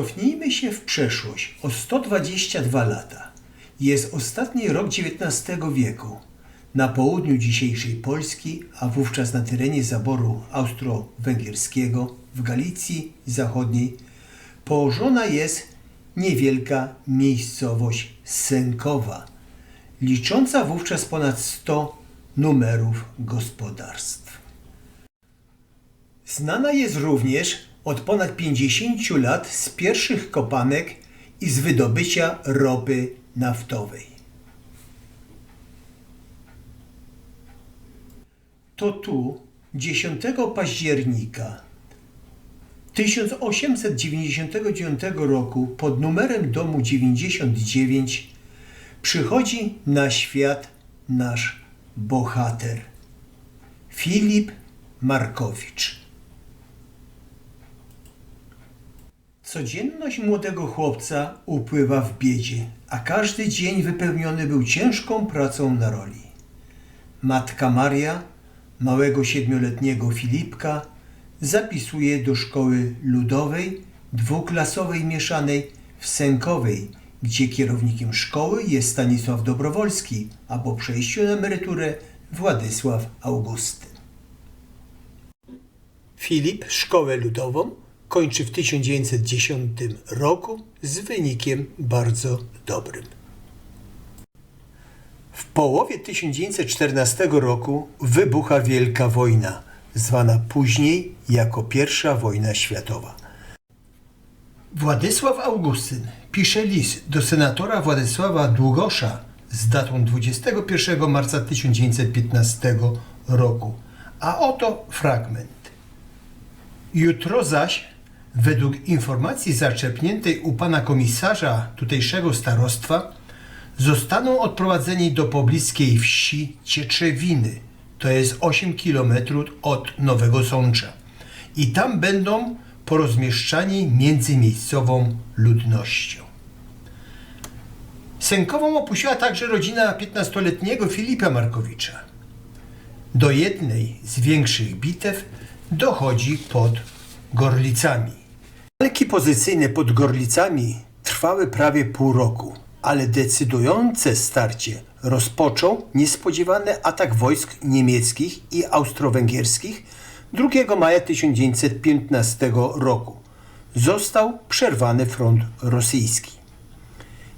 Cofnijmy się w przeszłość o 122 lata. Jest ostatni rok XIX wieku. Na południu dzisiejszej Polski, a wówczas na terenie zaboru austro-węgierskiego w Galicji Zachodniej, położona jest niewielka miejscowość Sękowa, licząca wówczas ponad 100 numerów gospodarstw. Znana jest również od ponad 50 lat z pierwszych kopanek i z wydobycia ropy naftowej. To tu 10 października 1899 roku pod numerem domu 99 przychodzi na świat nasz bohater Filip Markowicz. Codzienność młodego chłopca upływa w biedzie, a każdy dzień wypełniony był ciężką pracą na roli. Matka Maria, małego siedmioletniego Filipka, zapisuje do szkoły ludowej, dwuklasowej mieszanej w Sękowej, gdzie kierownikiem szkoły jest Stanisław Dobrowolski, a po przejściu na emeryturę Władysław Augustyn. Filip szkołę ludową kończy w 1910 roku z wynikiem bardzo dobrym. W połowie 1914 roku wybucha Wielka Wojna, zwana później jako I wojna światowa. Władysław Augustyn pisze list do senatora Władysława Długosza z datą 21 marca 1915 roku. A oto fragment. Jutro zaś, według informacji zaczerpniętej u pana komisarza tutejszego starostwa, zostaną odprowadzeni do pobliskiej wsi Cieczewiny, to jest 8 km od Nowego Sącza. I tam będą porozmieszczani między miejscową ludnością. Sękową opuściła także rodzina 15-letniego Filipa Markowicza. Do jednej z większych bitew dochodzi pod Gorlicami. Walki pozycyjne pod Gorlicami trwały prawie pół roku, ale decydujące starcie rozpoczął niespodziewany atak wojsk niemieckich i austro-węgierskich 2 maja 1915 roku. Został przerwany front rosyjski.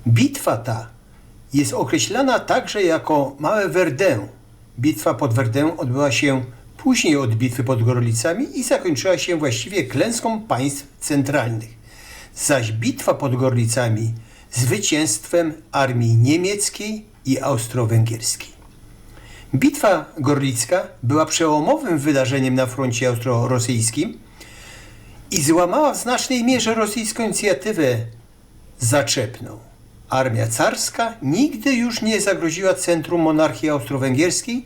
Bitwa ta jest określana także jako Małe Verdun. Bitwa pod Verdun odbyła się później od bitwy pod Gorlicami i zakończyła się właściwie klęską państw centralnych. Zaś bitwa pod Gorlicami zwycięstwem armii niemieckiej i austro-węgierskiej. Bitwa gorlicka była przełomowym wydarzeniem na froncie austro-rosyjskim i złamała w znacznej mierze rosyjską inicjatywę zaczepną. Armia carska nigdy już nie zagroziła centrum monarchii austro-węgierskiej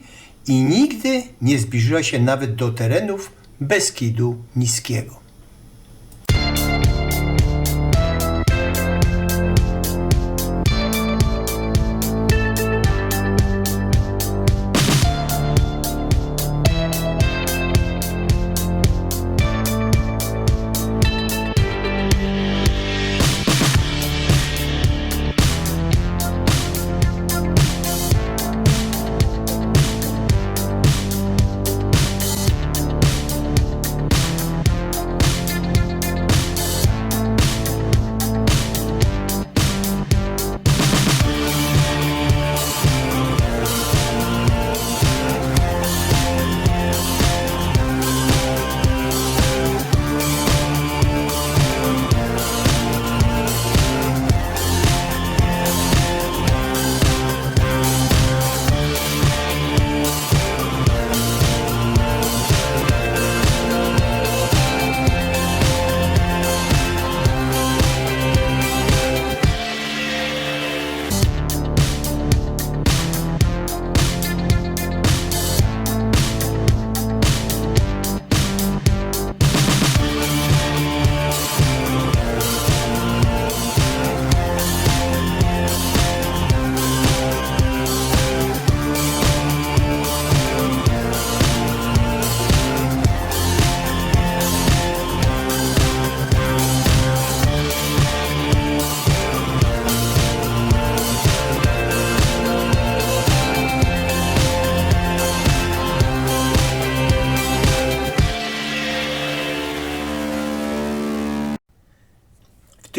i nigdy nie zbliżyła się nawet do terenów Beskidu Niskiego.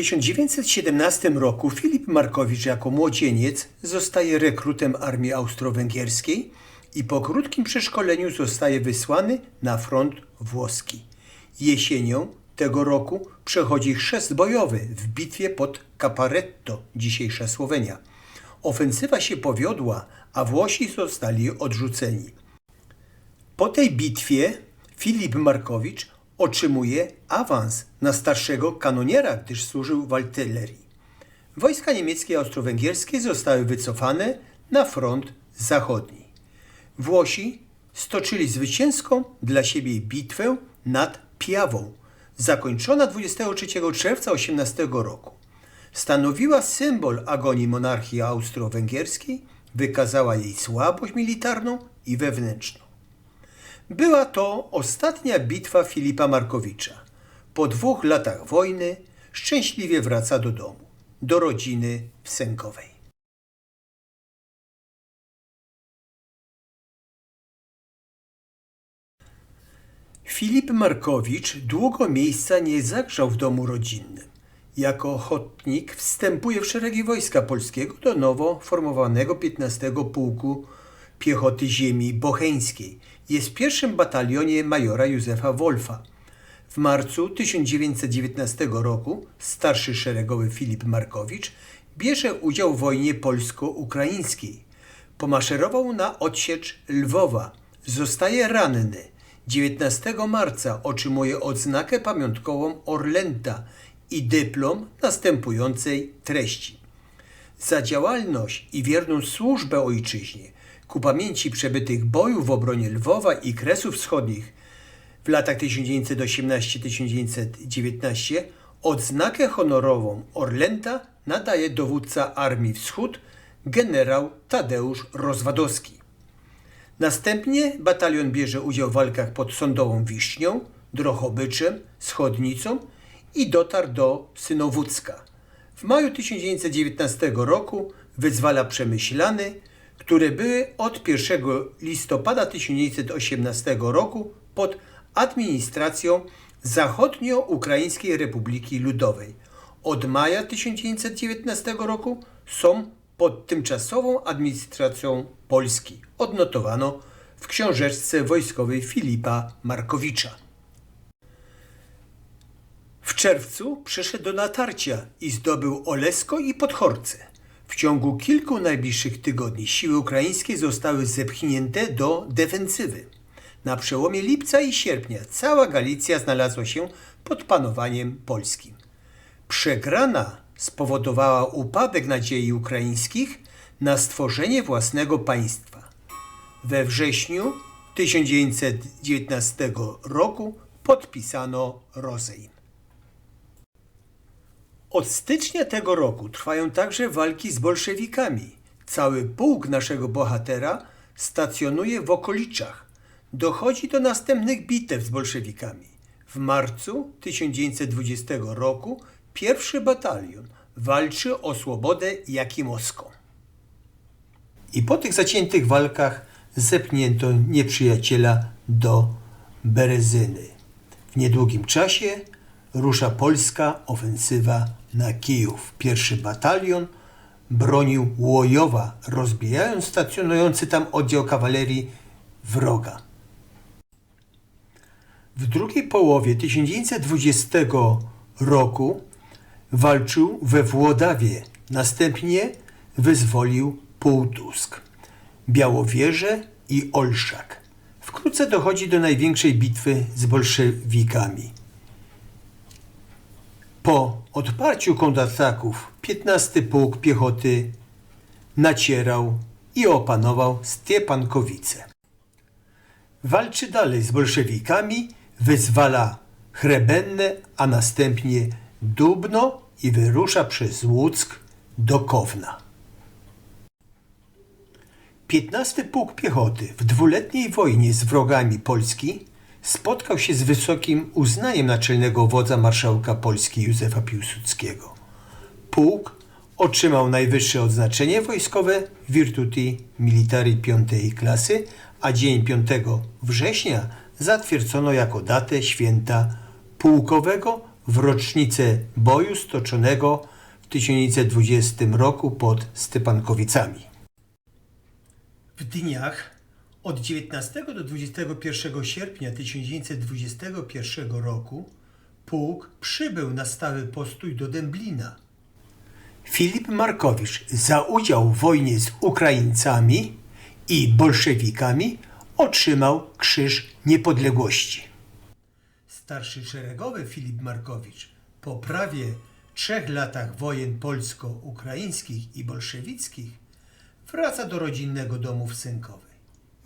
1917 roku Filip Markowicz jako młodzieniec zostaje rekrutem armii austro-węgierskiej i po krótkim przeszkoleniu zostaje wysłany na front włoski. Jesienią tego roku przechodzi chrzest bojowy w bitwie pod Caparetto, dzisiejsza Słowenia. Ofensywa się powiodła, a Włosi zostali odrzuceni. Po tej bitwie Filip Markowicz otrzymuje awans na starszego kanoniera, gdyż służył w artylerii. Wojska niemieckie i austro-węgierskie zostały wycofane na front zachodni. Włosi stoczyli zwycięską dla siebie bitwę nad Piawą, zakończona 23 czerwca 18 roku. Stanowiła symbol agonii monarchii austro-węgierskiej, wykazała jej słabość militarną i wewnętrzną. Była to ostatnia bitwa Filipa Markowicza. Po dwóch latach wojny szczęśliwie wraca do domu, do rodziny w Sękowej. Filip Markowicz długo miejsca nie zagrzał w domu rodzinnym. Jako ochotnik wstępuje w szeregi Wojska Polskiego do nowo formowanego 15 Pułku Piechoty Ziemi Bocheńskiej. Jest w pierwszym batalionie majora Józefa Wolfa. W marcu 1919 roku starszy szeregowy Filip Markowicz bierze udział w wojnie polsko-ukraińskiej. Pomaszerował na odsiecz Lwowa. Zostaje ranny. 19 marca otrzymuje odznakę pamiątkową Orlęta i dyplom następującej treści. Za działalność i wierną służbę ojczyźnie ku pamięci przebytych bojów w obronie Lwowa i Kresów Wschodnich w latach 1918-1919 odznakę honorową Orlęta nadaje dowódca Armii Wschód generał Tadeusz Rozwadowski. Następnie batalion bierze udział w walkach pod Sądową Wiśnią, Drochobyczem, Schodnicą i dotarł do Synowódzka. W maju 1919 roku wyzwala Przemyślany, które były od 1 listopada 1918 roku pod administracją Zachodnio-Ukraińskiej Republiki Ludowej. Od maja 1919 roku są pod tymczasową administracją Polski. Odnotowano w książeczce wojskowej Filipa Markowicza. W czerwcu przyszedł do natarcia i zdobył Olesko i Podchorce. W ciągu kilku najbliższych tygodni siły ukraińskie zostały zepchnięte do defensywy. Na przełomie lipca i sierpnia cała Galicja znalazła się pod panowaniem polskim. Przegrana spowodowała upadek nadziei ukraińskich na stworzenie własnego państwa. We wrześniu 1919 roku podpisano rozejm. Od stycznia tego roku trwają także walki z bolszewikami. Cały pułk naszego bohatera stacjonuje w okoliczach. Dochodzi do następnych bitew z bolszewikami. W marcu 1920 roku pierwszy batalion walczy o swobodę Jakimowską. I po tych zaciętych walkach zepchnięto nieprzyjaciela do Berezyny. W niedługim czasie rusza polska ofensywa na Kijów. Pierwszy batalion bronił Łojowa, rozbijając stacjonujący tam oddział kawalerii wroga. W drugiej połowie 1920 roku walczył we Włodawie, następnie wyzwolił Półtusk, Białowieże i Olszak. Wkrótce dochodzi do największej bitwy z bolszewikami. Po odparciu kontrataków 15 Pułk Piechoty nacierał i opanował Stiepankowice. Walczy dalej z bolszewikami, wyzwala Chrebenne, a następnie Dubno i wyrusza przez Łuck do Kowna. 15 Pułk Piechoty w dwuletniej wojnie z wrogami Polski spotkał się z wysokim uznaniem naczelnego wodza marszałka Polski Józefa Piłsudskiego. Pułk otrzymał najwyższe odznaczenie wojskowe Virtuti Militari piątej klasy, a dzień 5 września zatwierdzono jako datę święta pułkowego w rocznicę boju stoczonego w 1920 roku pod Stepankowicami. W dniach od 19 do 21 sierpnia 1921 roku pułk przybył na stały postój do Dęblina. Filip Markowicz za udział w wojnie z Ukraińcami i bolszewikami otrzymał Krzyż Niepodległości. Starszy szeregowy Filip Markowicz po prawie trzech latach wojen polsko-ukraińskich i bolszewickich wraca do rodzinnego domu w Sękowej.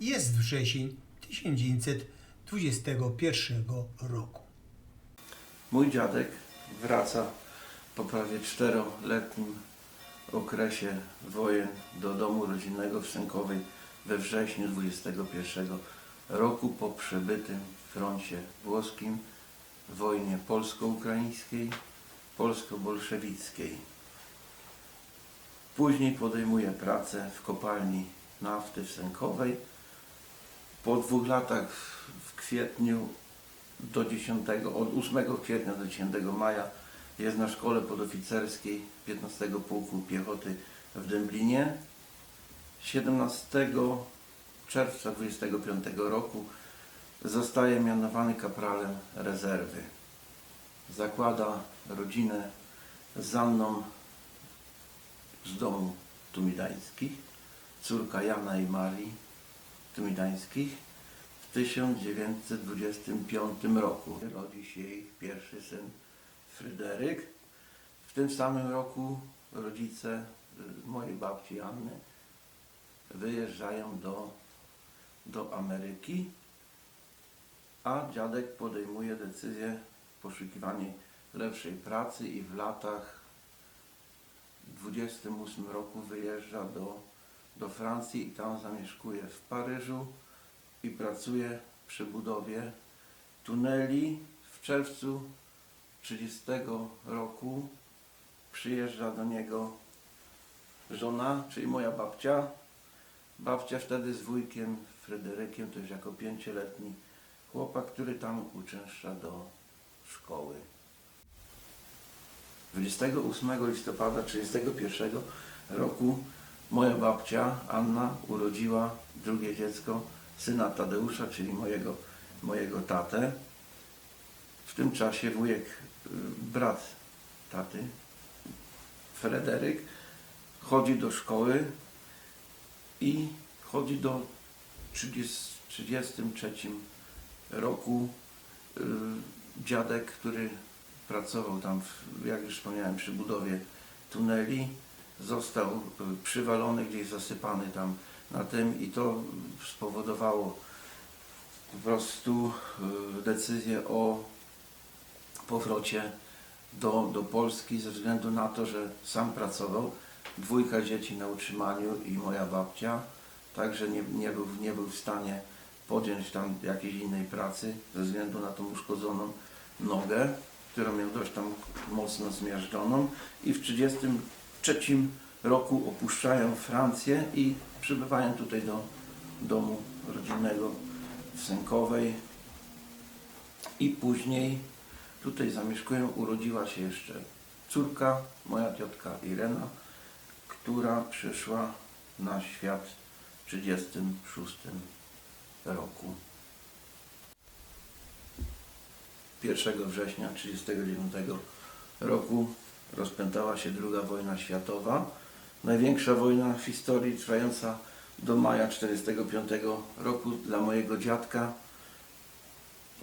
Jest wrzesień 1921 roku. Mój dziadek wraca po prawie czteroletnim okresie wojen do domu rodzinnego w Sękowej we wrześniu 21 roku po przebytym froncie włoskim, wojnie polsko-ukraińskiej, polsko-bolszewickiej. Później podejmuje pracę w kopalni nafty w Sękowej. Po dwóch latach w- kwietniu do 10, od 8 kwietnia do 10 maja jest na szkole podoficerskiej 15 Pułku Piechoty w Dęblinie. 17 czerwca 25 roku zostaje mianowany kapralem rezerwy. Zakłada rodzinę z Anną z domu Tumidańskich, córka Jana i Marii Tumidańskich w 1925 roku. Rodzi się ich pierwszy syn Fryderyk. W tym samym roku rodzice y, mojej babci Anny wyjeżdżają do, do Ameryki, a dziadek podejmuje decyzję poszukiwania lepszej pracy i w latach 28 roku wyjeżdża do, do Francji i tam zamieszkuje w Paryżu i pracuje przy budowie tuneli. W czerwcu 30 roku przyjeżdża do niego żona, czyli moja babcia. Babcia wtedy z wujkiem Fryderykiem, to już jako pięcioletni chłopak, który tam uczęszcza do szkoły. 28 listopada 1931 roku moja babcia Anna urodziła drugie dziecko, syna Tadeusza, czyli mojego, mojego tatę. W tym czasie wujek, y, brat taty, Frederyk, chodzi do szkoły i chodzi do 30, 33 roku. Y, Dziadek, który pracował tam, w, jak już wspomniałem, przy budowie tuneli, został y, przywalony, gdzieś zasypany tam na tym i to spowodowało po prostu y, decyzję o powrocie do, do Polski ze względu na to, że sam pracował, dwójka dzieci na utrzymaniu i moja babcia, także nie, nie, był, nie był w stanie podjąć tam jakiejś innej pracy ze względu na tą uszkodzoną nogę, którą miał dość tam mocno zmiażdżoną. I w 1933 roku opuszczają Francję i przybywają tutaj do domu rodzinnego w Sękowej i później tutaj zamieszkują, urodziła się jeszcze córka, moja ciotka Irena, która przyszła na świat w 1936 roku. 1 września 1939 roku rozpętała się II wojna światowa. Największa wojna w historii trwająca do maja 1945 roku dla mojego dziadka.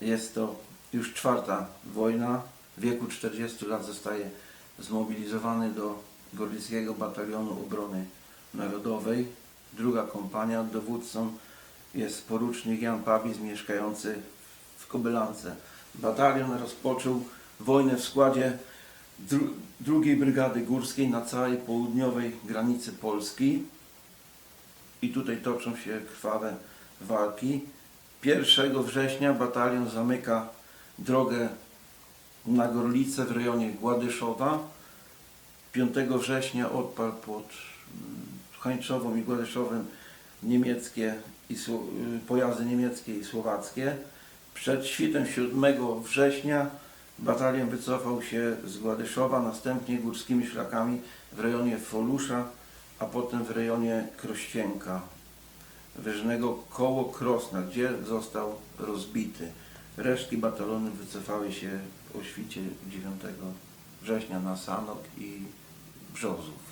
Jest to już czwarta wojna. W wieku 40 lat zostaje zmobilizowany do Gorlickiego Batalionu Obrony Narodowej. Druga kompania, dowódcą jest porucznik Jan Pabis mieszkający w Kobylance. Batalion rozpoczął wojnę w składzie dru drugiej Brygady Górskiej na całej południowej granicy Polski. I tutaj toczą się krwawe walki. 1 września batalion zamyka drogę na Gorlice w rejonie Gładyszowa. 5 września odparł pod mm, Hańczową i Gładyszowem niemieckie i y, pojazdy niemieckie i słowackie. Przed świtem 7 września Batalion wycofał się z Gładyszowa, następnie górskimi szlakami w rejonie Folusza, a potem w rejonie Krościenka, wyżnego koło Krosna, gdzie został rozbity. Resztki batalionu wycofały się o świcie 9 września na Sanok i Brzozów.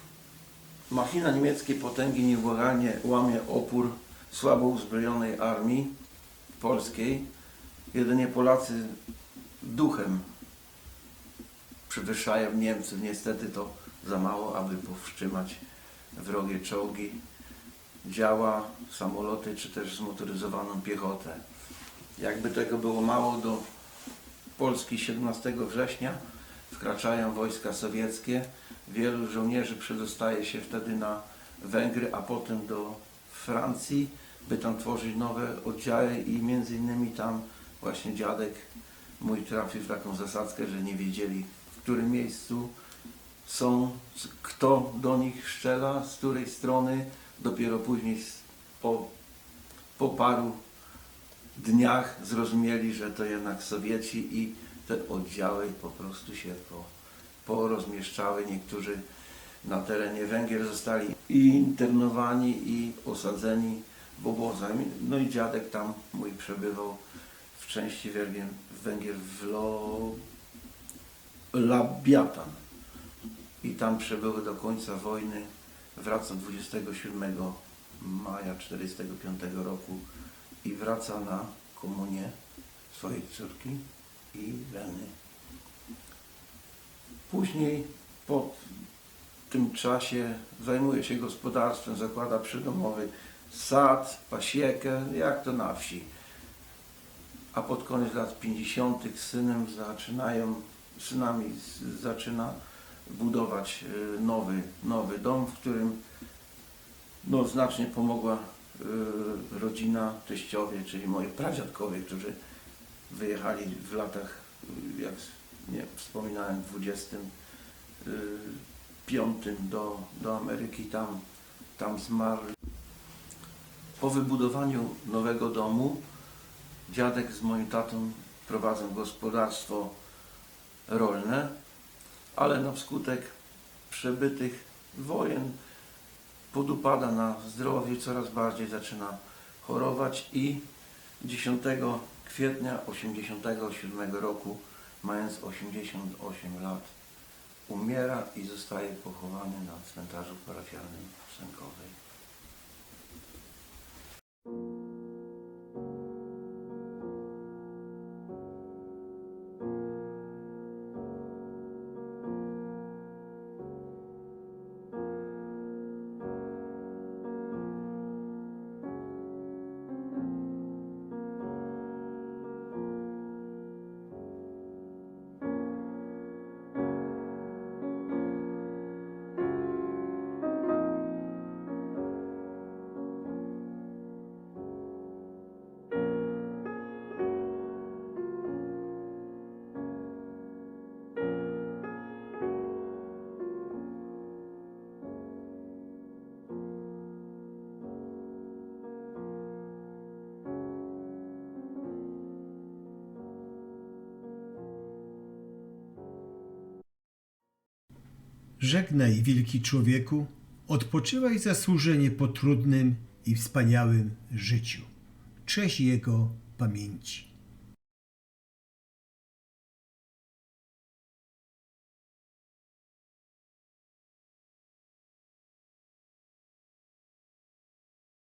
Machina niemieckiej potęgi nieubłaganie łamie opór słabo uzbrojonej armii polskiej. Jedynie Polacy duchem przewyższają Niemców. Niestety to za mało, aby powstrzymać wrogie czołgi, działa, samoloty czy też zmotoryzowaną piechotę. Jakby tego było mało, do Polski 17 września wkraczają wojska sowieckie. Wielu żołnierzy przedostaje się wtedy na Węgry, a potem do Francji, by tam tworzyć nowe oddziały i między innymi tam właśnie dziadek mój trafił w taką zasadzkę, że nie wiedzieli którym miejscu są, kto do nich strzela, z której strony. Dopiero później po, po paru dniach zrozumieli, że to jednak Sowieci i te oddziały po prostu się po, porozmieszczały. Niektórzy na terenie Węgier zostali i internowani i osadzeni w obozach. No i dziadek tam mój przebywał w części Węgier, Węgier w Lo, Labiatan. I tam przebył do końca wojny. Wraca 27 maja 1945 roku i wraca na komunię swojej córki i Leny. Później po tym czasie zajmuje się gospodarstwem, zakłada przydomowy sad, pasiekę, jak to na wsi. A pod koniec lat 50. z synem zaczynają, synami zaczyna budować y, nowy, nowy dom, w którym no, znacznie pomogła y, rodzina teściowie, czyli moi pradziadkowie, którzy wyjechali w latach, jak nie, wspominałem, 25 do, do Ameryki, tam, tam zmarli. Po wybudowaniu nowego domu dziadek z moim tatą prowadzą gospodarstwo rolne, ale na wskutek przebytych wojen podupada na zdrowiu, coraz bardziej zaczyna chorować i 10 kwietnia 1987 roku, mając 88 lat, umiera i zostaje pochowany na cmentarzu parafialnym w Sękowej. Żegnaj, wielki człowieku, odpoczywaj zasłużenie po trudnym i wspaniałym życiu. Cześć jego pamięci.